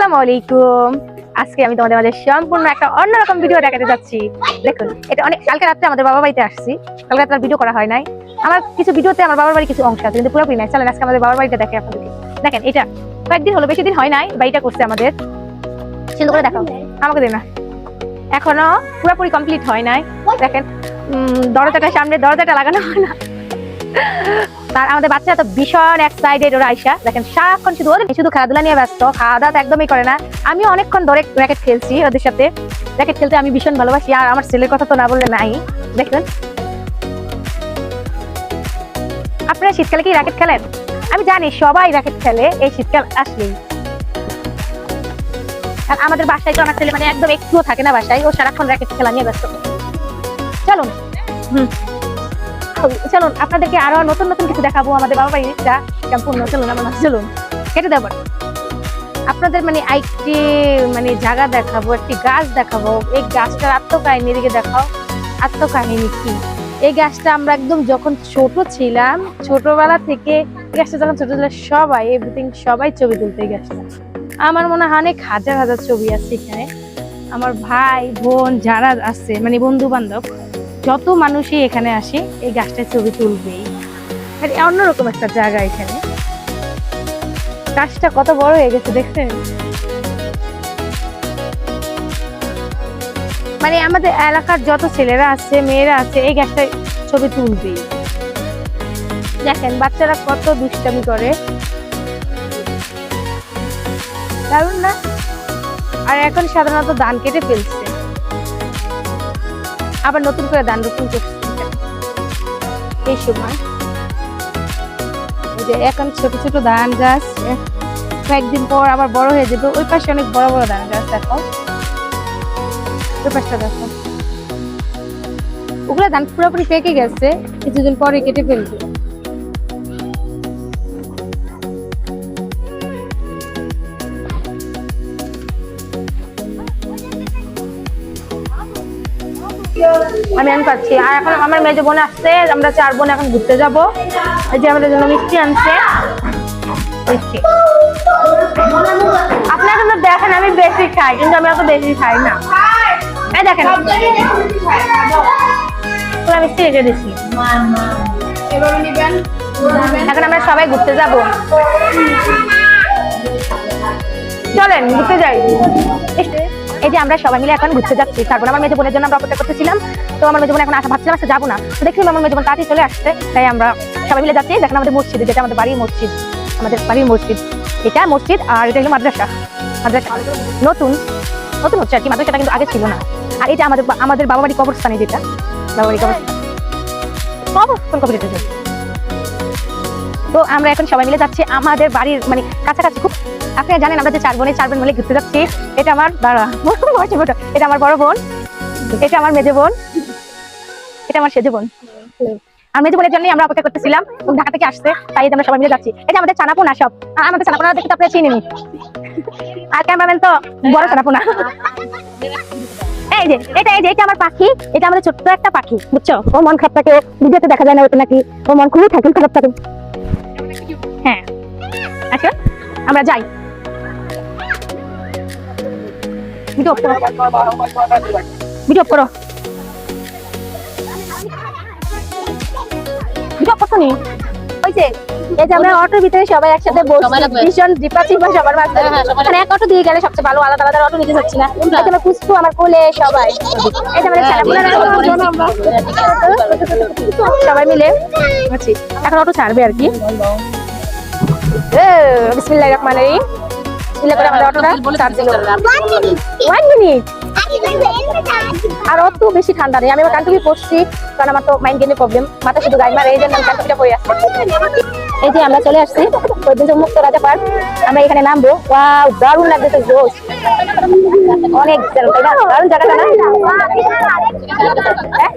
আসসালামু আলাইকুম। আজকে আমি তোমাদের মাঝে সম্পূর্ণ একটা অন্যরকম ভিডিও দেখাতে যাচ্ছি। দেখুন, এটা অনেক কালকে রাত্রে আমাদের বাবার বাড়িতে আসছি। কালকে রাত্রে ভিডিও করা হয় নাই। আমার কিছু ভিডিওতে আমার বাবার বাড়ি কিছু অংশ আছে, কিন্তু পুরোপুরি নাই। চলেন, আজকে আমাদের বাবার বাড়িটা দেখে আপনাদেরকে। দেখেন, এটা কয়েকদিন হলো, বেশি দিন হয় নাই, বাড়িটা করছে আমাদের। সুন্দর করে আমাকে না। এখনও পুরোপুরি কমপ্লিট হয় নাই। দেখেন দরজাটা সামনে দরজাটা লাগানো হয় না। তার আমাদের বাচ্চারা তো ভীষণ এক্সাইটেড ওরা আইসা দেখেন সারাক্ষণ শুধু ওদের শুধু খেলাধুলা নিয়ে ব্যস্ত খাওয়া দাওয়া একদমই করে না। আমি অনেকক্ষণ ধরে র্যাকেট খেলছি ওদের সাথে। র্যাকেট খেলতে আমি ভীষণ ভালোবাসি, আর আমার ছেলের কথা তো না বললে নাই। দেখুন আপনারা শীতকালে কি র্যাকেট খেলেন? আমি জানি সবাই র্যাকেট খেলে, এই শীতকাল আসলেই। আর আমাদের বাসায় তো আমার ছেলে মানে একদম একটুও থাকে না বাসায়, ও সারাক্ষণ র্যাকেট খেলা নিয়ে ব্যস্ত চলুন। হুম। চলুন আপনাদেরকে আরও নতুন নতুন কিছু দেখাবো আমাদের বাবা বাড়িটা সম্পূর্ণ চলুন, আমার চলুন। কেটে দেবো। আপনাদের মানে একটি মানে জায়গা দেখাবো, একটি গাছ দেখাবো। এই গাছটার আত্মকাহিনী দিকে দেখাও। আত্মকাহিনী কি? এই গাছটা আমরা একদম যখন ছোট ছিলাম, ছোটবেলা থেকে গাছটা যখন ছোট ছিলাম, সবাই এভরিথিং সবাই ছবি তুলতে এই গাছটা। আমার মনে হয় অনেক হাজার হাজার ছবি আছে এখানে। আমার ভাই, বোন, যারা আছে মানে বন্ধু বান্ধব যত মানুষই এখানে আসে, এই গাছটার ছবি তুলবেই। মানে অন্যরকম একটা জায়গা এখানে। গাছটা কত বড় হয়ে গেছে দেখছেন? মানে আমাদের এলাকার যত ছেলেরা আছে, মেয়েরা আছে, এই গাছটার ছবি তুলবেই। দেখেন, বাচ্চারা কত দুষ্টামি করে। দারুণ না? আর এখন সাধারণত ধান কেটে ফেলছে। আবার নতুন করে ধান রোপণ করছে। এই সময় যে এখন ছোট ছোট ধান গাছ কয়েকদিন পর আবার বড় হয়ে যাবে। ওই পাশে অনেক বড় বড় ধান গাছ, দেখো। ওই পাশটা দেখো। ওগুলো ধান পুরোপুরি পেকে গেছে, কিছুদিন পরে কেটে ফেলবে। আমি এখন পাচ্ছি। আর এখন আমার মেজো বোন আসছে, আমরা চার বোন এখন ঘুরতে যাব। এই যে আমাদের জন্য মিষ্টি আনছে। মিষ্টি। আপনারা দেখেন, আমি বেশি খাই, কিন্তু আমি অত বেশি খাই না। এই দেখেন। মিষ্টি রেখে দিচ্ছি। এখন আমরা সবাই ঘুরতে যাব। চলেন, ঘুরতে যাই। এই যে আমরা সবাই মিলে এখন ঘুরতে যাচ্ছি। তারপর আমার মেজো বোনের জন্য আমরা অপেক্ষা করতেছিলাম। তো আমার মেজো বোন এখন আসা ভাবছিলাম আসতে যাব না। তো দেখলাম আমার মেজো বোন তাড়াতাড়ি চলে আসছে। তাই আমরা সবাই মিলে যাচ্ছি। দেখেন আমাদের মসজিদ যেটা আমাদের বাড়ির মসজিদ। আমাদের বাড়ির মসজিদ। এটা মসজিদ আর এটা হলো মাদ্রাসা। মাদ্রাসা নতুন নতুন হচ্ছে আর কি। মাদ্রাসাটা কিন্তু আগে ছিল না। আর এটা আমাদের আমাদের বাবা বাড়ি কবরস্থানে যেটা বাবা বাড়ি কবরস্থান কবর কোন কবর? তো আমরা এখন সবাই মিলে যাচ্ছি আমাদের বাড়ির মানে কাছাকাছি খুব, আপনারা জানেন আমরা যে চার বোনের চার বোন মিলে ঘুরতে যাচ্ছি। এটা আমার দাঁড়া এটা আমার বড় বোন, এটা আমার মেজো বোন, এটা আমার সেজো বোন। আর মেজো বোনের জন্যই আমরা অপেক্ষা করতেছিলাম ঢাকা থেকে আসছে, তাই আমরা সবাই মিলে যাচ্ছি। যে আমাদের চানাপোনা সব আমাদের চানাপোনা দেখে তো আপনারা চিনেনি আর ক্যামেরাম্যান তো বড় চানাপোনা। এই যে, এটা, এই যে, এটা আমার পাখি, এটা আমাদের ছোট্ট একটা পাখি, বুঝছ? ও মন খারাপ থাকে ভিডিওতে দেখা যায় না ওটা নাকি ও মন খুবই থাকে খারাপ থাকে। হ্যাঁ আসুন আমরা যাই ভিডিও করো ভিডিও করো ভিডিও করছ নি ওই যে এই যে আমরা অটোর ভিতরে সবাই একসাথে বসছি ভীষণ ডিপাচি বা সবার মাঝে হ্যাঁ, হ্যাঁ, মানে এক অটো দিয়ে গেলে সবচেয়ে ভালো আলাদা আলাদা অটো নিতে যাচ্ছি না এই যে আমার পুষ্পু আমার কোলে সবাই এই যে ছেলেপুলেরা সবাই মিলে এখন অটো ছাড়বে আর কি Oh, bismillahirrahmanirrahim. Bismillahirrahmanirrahim. Bismillahirrahmanirrahim. dua, tiga. One minute. One minute. আর অত বেশি ঠান্ডা নেই। আমি আমার কান্টুকি পড়ছি কারণ আমার তো মাইন্ড প্রবলেম মাথা শুধু গাই মারে এই জন্য আমি পড়ে আসছি এই যে আমরা চলে আসছি ঐতিহ্য মুক্ত রাজা পার্ক। আমরা এখানে নামবো। ওয়াও দারুণ লাগতেছে জোশ। অনেক দারুণ জায়গাটা না? হ্যাঁ?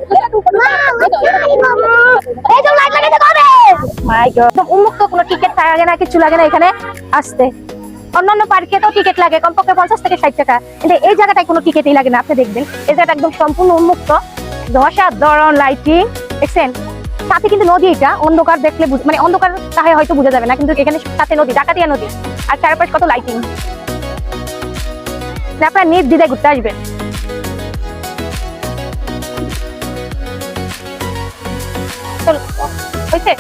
উন্মুক্ত কোনো টিকিট লাগে না কিছু লাগে না এখানে। আসতে। অন্যান্য পার্কে তো টিকিট লাগে, কমপক্ষে পঞ্চাশ থেকে ষাট টাকা। কিন্তু এই জায়গাটায় কোনো টিকিটই লাগে না, আপনি দেখবেন। এই জায়গাটা একদম সম্পূর্ণ উন্মুক্ত। ধসা দরণ লাইটিং দেখছেন? সাথে কিন্তু নদী এটা, অন্ধকার দেখলে মানে অন্ধকার তাহলে হয়তো বোঝা যাবে না, কিন্তু এখানে সাথে নদী, ডাকাতিয়া নদী। আর চারপাশ কত লাইটিং আপনার আপনারা নির্দ্বিধায় ঘুরতে আসবেন। হয়েছে?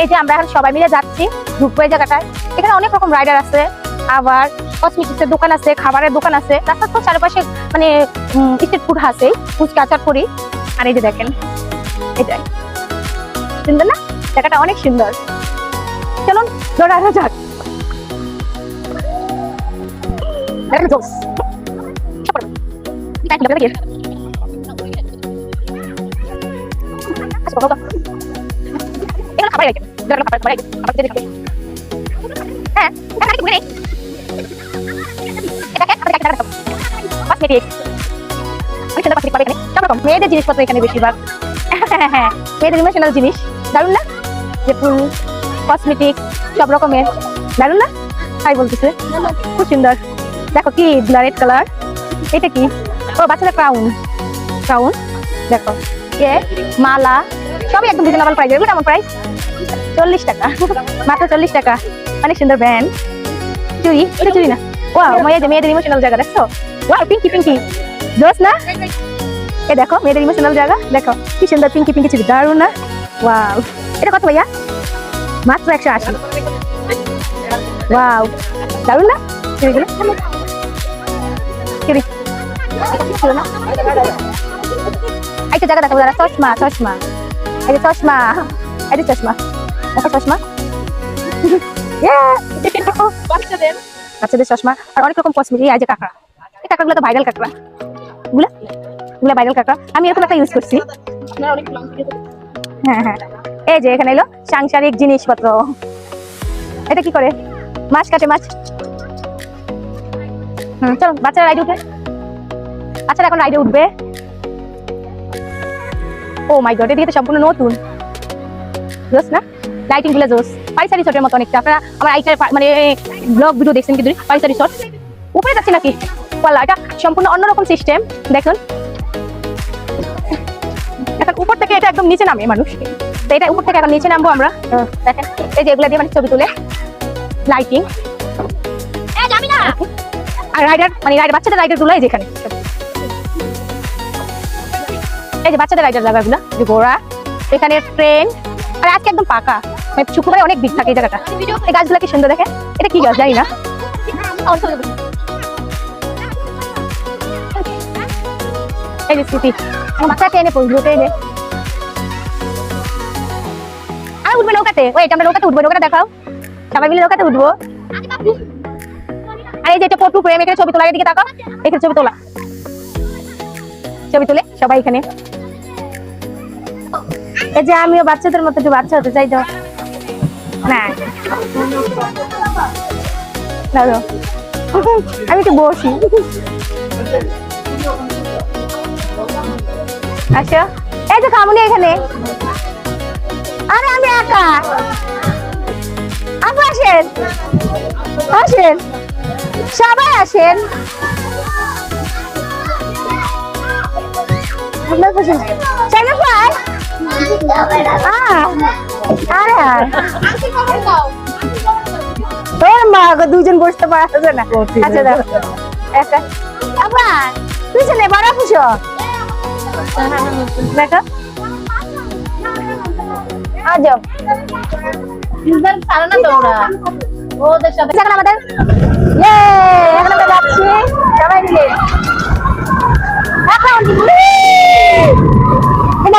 এই যে আমরা এখন সবাই মিলে যাচ্ছি ঢুকবো এই জায়গাটায়। এখানে অনেক রকম রাইডার আছে। আবার কসমেটিক্সের দোকান আছে খাবারের দোকান আছে। রাস্তার তো চারপাশে মানে স্ট্রিট ফুড আছে ফুচকা আচার করি আর এই যে দেখেন এটাই সুন্দর না? জায়গাটা অনেক সুন্দর। চলুন দৌড়ানো যাক। আচ্ছা হ্যাঁ রকম মেয়েদের জিনিসপত্র এখানে বেশিরভাগ। মেয়েদের ইমোশনাল জিনিস। দারুণ না? যে ফুল কসমেটিক সব রকমের। দারুণ না? তাই বলতেছে। খুব সুন্দর। দেখো কি রেড কালার এটা কি? ও, বাচ্চাদের ক্রাউন ক্রাউন দেখো। এ, মালা। সবই একদম রিজনেবল প্রাইস এগুলো কেমন প্রাইস চল্লিশ টাকা। মাত্র চল্লিশ টাকা। অনেক সুন্দর ব্যান্ড চুরি, এটা চুরি না। ও মায়ের যে মেয়েদের ইমোশনাল জায়গা, দেখছ? ওয়া পিঙ্কি পিঙ্কি দোষ না? এ দেখো, মেয়েদের ইমোশনাল জায়গা, দেখো। কি সুন্দর পিঙ্কি পিঙ্কি চুরি। দারুণ না? ওয়াও এটা কত ভাইয়া? মাত্র একশো আশি। ওয়াও দারুণ না? চুরিগুলো চুরি। একটা জায়গা দেখো দাদা চশমা চশমা। এই যে চশমা। যে চশমা। দেখো চশমা। Yeah! বাচ্চাদের। বাচ্চাদের চশমা। আর অনেক রকম কসমেটিক এই যে কাঁকড়া। এই কাঁকড়াগুলো তো ভাইরাল কাঁকড়া। গুলা? গুলা ভাইরাল কাঁকড়া। আমি এরকম একটা ইউজ করছি। হ্যাঁ হ্যাঁ। এই যে এখানে এলো সাংসারিক জিনিসপত্র। এটা কি করে? মাছ কাটে মাছ। হুম চলো বাচ্চারা রাইডে উঠে। বাচ্চারা এখন রাইডে উঠবে। ও মাই গড এদিকে তো সম্পূর্ণ নতুন। জোস না? লাইটিংগুলো জোস। পাইসা রিসোর্টের মতো অনেকটা। আপনারা আমার আইটার মানে ব্লগ ভিডিও দেখছেন কিন্তু পাইসা রিসোর্ট উপরে যাচ্ছে নাকি? ওয়াল্লা এটা সম্পূর্ণ অন্যরকম সিস্টেম দেখুন। এখন উপর থেকে এটা একদম নিচে নামে মানুষ। তো এটা উপর থেকে এখন নিচে নামবো আমরা। দেখেন এই যে এগুলা দিয়ে মানে ছবি তুলে। লাইটিং আর রাইডার মানে রাইডার বাচ্চাদের রাইডারগুলো এই যে এই যে বাচ্চাদের রাইডার জায়গাগুলো। যে ঘোড়া এখানে ট্রেন আর আজকে একদম পাকা। মানে শুক্রবারে অনেক ভিড় থাকে এই জায়গাটা। এই গাছগুলো কি সুন্দর দেখে? এটা কি গাছ? জানি না। এই যে স্মৃতি। আমার আর উঠবে নৌকাতে। ওই আমরা নৌকাতে উঠবো। নৌকাটা দেখাও। সবাই মিলে নৌকাতে উঠবো। আর এই যে এটা ফটো ফ্রেম এখানে ছবি তোলা। এদিকে তাকাও। এখানে ছবি তোলা। ছবি তুলে সবাই এখানে। এই যে আমিও বাচ্চাদের মতো একটু বাচ্চা হতে চাই তো। না। না গো। আমি একটু বসি। এই এখানে। আরে আমি একা। আপু আসেন। আসেন। সবাই আসেন। আপনার পছন্দ চাইলে পাই ওর মা দুজন বসতে পারা যাবে না আচ্ছা দেখো একটা আবার পিছনে বড় পুষো দেখো আমাদের ইয়ে সবাই মিলে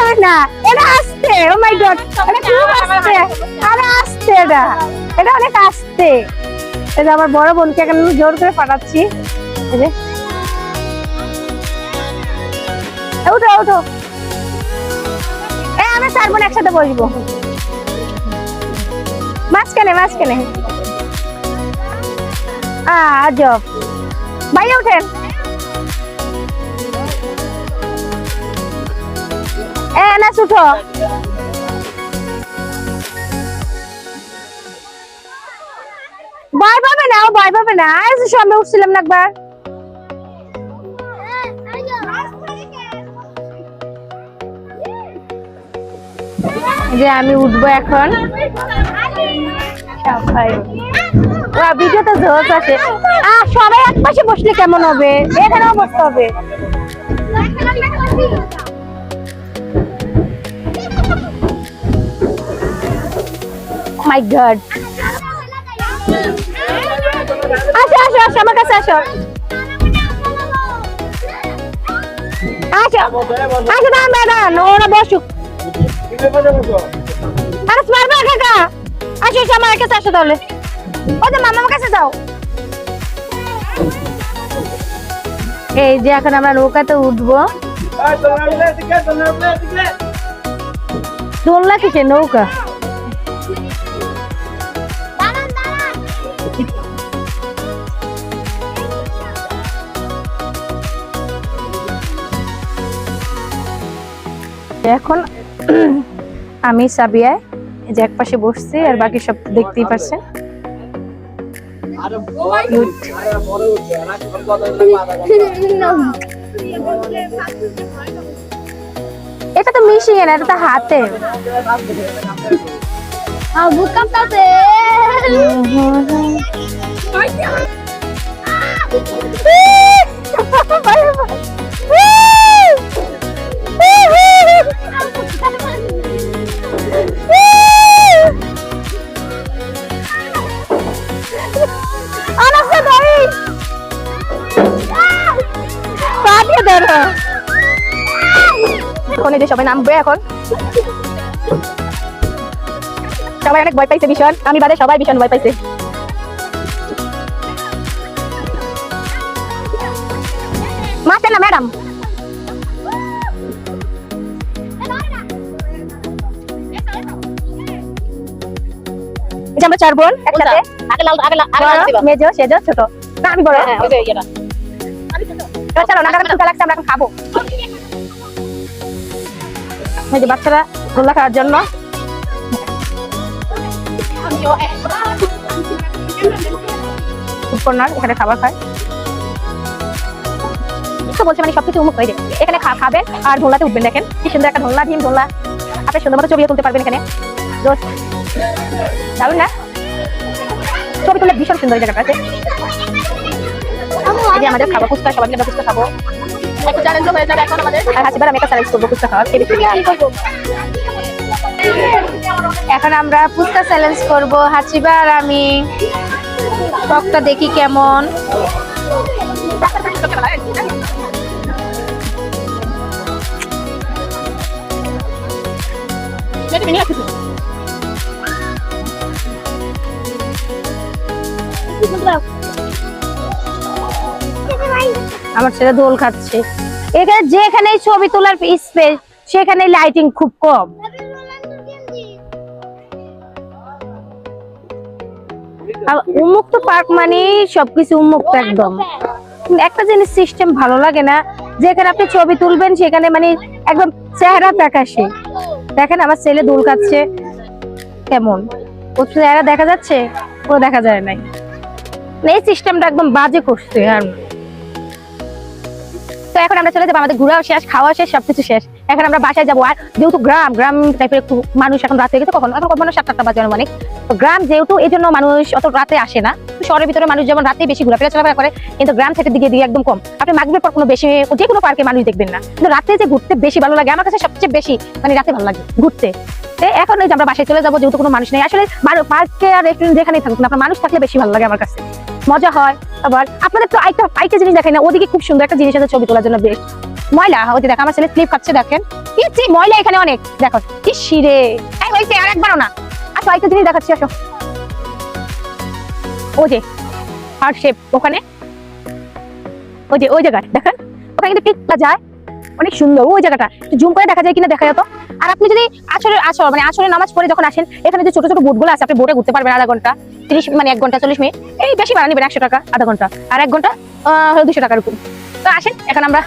হয় না এটা আসতে ও মাই গড এটা খুব আসতে আরে আসতে এটা এটা অনেক আসতে যে আমার বড় বোনকে এখন জোর করে পাঠাচ্ছি। এই যে। উঠো উঠো। এ আমি চার বোন একসাথে বসবো। মাঝখানে মাঝখানে। আজব। ভাইয়া উঠেন এ, না উঠো ভয় পাবে না ভয় পাবে না। আজ সামনে উঠছিলাম না একবার। যে আমি উঠবো এখন। ভিডিওতে জোশ আছে। আহ সবাই এক পাশে বসলে কেমন হবে? এখানেও বসতে হবে। মাই গড আসো আসো আসো, আমার কাছে আসো। আসো আসো না ম্যাডাম ওরা বসুক। আরে পারবে কাকা, আসো আসো, আমার কাছে আসো তাহলে। ও যে মামার কাছে যাও। এই যে এখন আমরা নৌকাতে উঠবো। দোলনা কিসে নৌকা? এখন আমি সাবিয়ায় যে এক পাশে বসছি আর বাকি সব দেখতেই পাচ্ছেন এটা তো মিশিয়ে না এটা তো হাতে। সবাই নামবে এখন। সবাই অনেক ভয় পাইছে ভীষণ। আমি বাদে সবাই ভীষণ ভয় পাইছে। মারছেন না ম্যাডাম? আমরা চার বোন একসাথে। আগে লাল আগে আগে লাল দিবা বড়, মেজো সেজো ছোট। না আমি বড়। হ্যাঁ ওই যে ইয়েটা এবার চলো লাগছে আমরা এখন খাব। এই যে বাচ্চারা গোল্লা জন্য। এখানে খাবার খায়। মানে আর উঠবেন কি সুন্দর একটা সুন্দর তুলতে পারবেন এখানে। না? ছবি ভীষণ সুন্দর আমাদের খাবার ফুচকা, সবাই খাব। একটু চ্যালেঞ্জ হয়ে যাবে এখন আমাদের। আর হাসিবার আমি একটা চ্যালেঞ্জ করব ফুচকা খাওয়ার। এখন আমরা ফুচকা চ্যালেঞ্জ করব। হাসিবা আর আমি। টকটা দেখি কেমন। যেটা ভেঙে আমার ছেলে দোল খাচ্ছে। এখানে যেখানে ছবি তোলার স্পেস সেখানে লাইটিং খুব কম। উন্মুক্ত পার্ক মানে সবকিছু উন্মুক্ত একদম। একটা জিনিস সিস্টেম ভালো লাগে না, যেখানে আপনি ছবি তুলবেন, সেখানে মানে একদম চেহারা প্রকাশে দেখেন আমার ছেলে দোল খাচ্ছে। কেমন? ও চেহারা দেখা যাচ্ছে? ও দেখা যায় নাই। মানে এই সিস্টেমটা একদম বাজে করছে আর তো এখন আমরা চলে যাব, আমাদের ঘোরাও শেষ খাওয়া শেষ, সবকিছু শেষ। এখন আমরা বাসায় যাব। আর যেহেতু গ্রাম গ্রাম টাইপের একটু মানুষ এখন রাত গেছে, কখন, এখন কখনো সাত আটটা বাজে অনেক। তো গ্রাম যেহেতু এই জন্য মানুষ অত রাতে আসে না শহরের ভিতরে মানুষ যেমন রাতে বেশি ঘোরাফেরা চলাফেরা করে, কিন্তু গ্রাম থেকে দিকে দিয়ে একদম কম। আপনি মাগরীবের পর কোনো বেশি, যে কোনো পার্কে মানুষ দেখবেন না। কিন্তু রাতে যে ঘুরতে বেশি ভালো লাগে, আমার কাছে সবচেয়ে বেশি মানে রাতে ভালো লাগে ঘুরতে। এখন আমরা বাসায় চলে যাব, যেহেতু কোনো মানুষ নেই। আসলে পার্কে আর রেস্টুরেন্ট যেখানেই থাকুক না আপনার মানুষ থাকলে বেশি ভালো লাগে আমার কাছে। মজা হয়। আবার আপনাদের তো আরেকটা আরেকটা জিনিস দেখাই না, ওদিকে খুব সুন্দর একটা জিনিস আছে ছবি তোলার জন্য বেস্ট ময়লা যে দেখো, আমার ছেলে স্লিপ খাচ্ছে দেখেন। কি ময়লা এখানে অনেক। দেখো কি শিরে। এই হইছে আর একবারও না। আসো আরেকটা জিনিস দেখাচ্ছি, আসো। ও যে হার্ট শেপ ওখানে। ওই যে, ওই জায়গায়, দেখেন। ওখানে কিন্তু পিকটা যায় অনেক সুন্দর। ওই জায়গাটা। জুম করে দেখা যায় কিনা দেখা যেত। আর আপনি যদি আসরের আসর মানে আসরের নামাজ পড়ে যখন আসেন, এখানে যে ছোট ছোট বোটগুলো আছে, আপনি বোটে ঘুরতে পারবেন আধা ঘণ্টা। তিরিশ মানে এক ঘণ্টা, চল্লিশ মিনিট। এই বেশি ভাড়া নেবেন একশো টাকা, আধা ঘণ্টা। আর এক ঘণ্টা দুশো টাকার উপর। তো আসেন, এখন আমরা